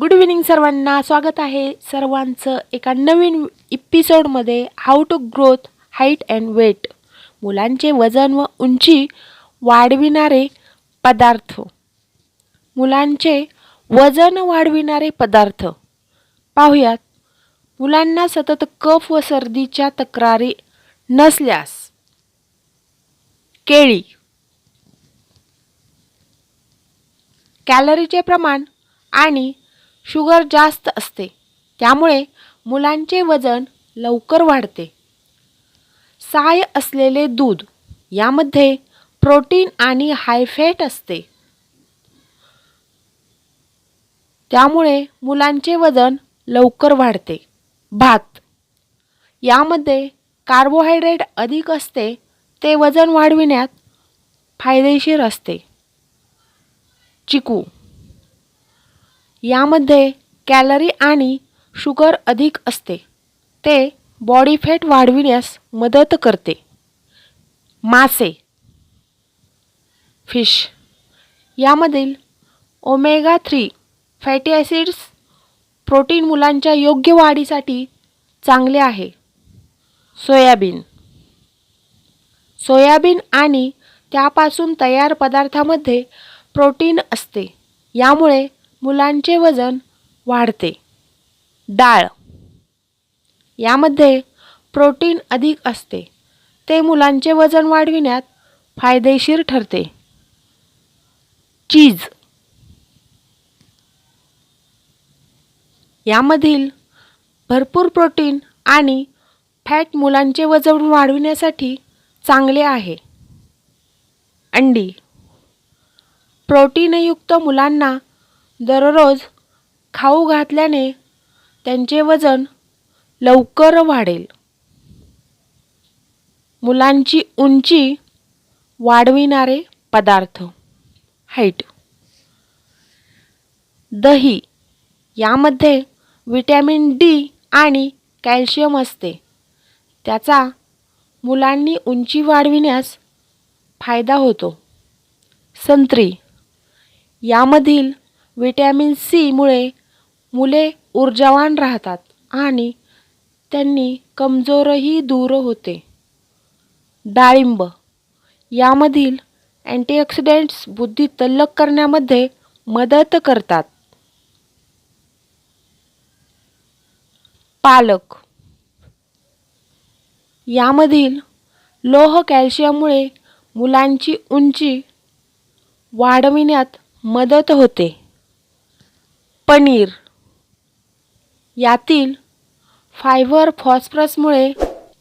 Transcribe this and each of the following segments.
Good evening सर्वांना. स्वागत आहे सर्वांचं एका नवीन इपिसोडमध्ये how to growth height and weight मुलांचे वजन व उंची वाढविणारे पदार्थ. मुलांचे वजन वाढविणारे पदार्थ. पाहुयात. मुलांना सतत कफ व सर्दीच्या तक्रारी नसल्यास. केळी. कॅलरीचे प्रमाण आणि शुगर जास्त असते. त्यामुळे मुलांचे वजन लवकर वाढते. साय असलेले दूध यामध्ये प्रोटीन आणि हायफॅट असते. त्यामुळे मुलांचे वजन लवकर वाढते. भात यामध्ये कार्बोहायड्रेट अधिक असते ते वजन वाढविण्यात फायदेशीर असते. चिकू यामध्ये कॅलरी आणि शुगर अधिक असते. ते बॉडी फॅट वाढविण्यास मदत करते. मासे. फिश. यामधील omega three fatty acids protein मुलांच्या योग्य वाढीसाठी चांगले आहे. सोयाबीन. सोयाबीन आणि त्यापासून तयार पदार्थामध्ये प्रोटीन असते. यामुळे मुलांचे वजन वाढते. डाळ. यामध्ये प्रोटीन अधिक असते. ते मुलांचे वजन वाढविण्यात फायदेशीर ठरते. चीज. यामधील भरपूर प्रोटीन आणि फॅट मुलांचे वजन वाढविण्यासाठी चांगले आहे. अंडी. प्रोटीनयुक्त मुलांना दररोज खाऊ घातल्याने त्यांचे वजन लवकर वाढेल. मुलांची उंची वाढविणारे पदार्थ. हाईट दही यामध्ये विटॅमिन डी आणि कॅल्शियम असते. त्याचा मुलांनी उंची वाढविण्यास फायदा होतो. संत्री यामधील व्हिटॅमिन सीमुळे मुले ऊर्जावान राहतात आणि त्यांनी कमजोरही दूर होते. डाळिंब यामधील अँटीऑक्सिडंट्स बुद्धी तल्लख करण्यामध्ये मदत करतात. पालक यामधील लोह कॅल्शियममुळे मुलांची उंची वाढविण्यात मदत होते. पनीर. यातील फायबर फॉस्फरसमुळे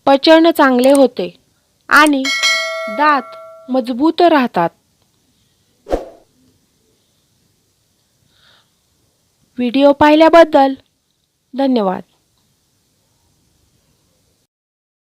पचन चांगले होते आणि दात मजबूत राहतात. व्हिडिओ पाहिल्याबद्दल धन्यवाद.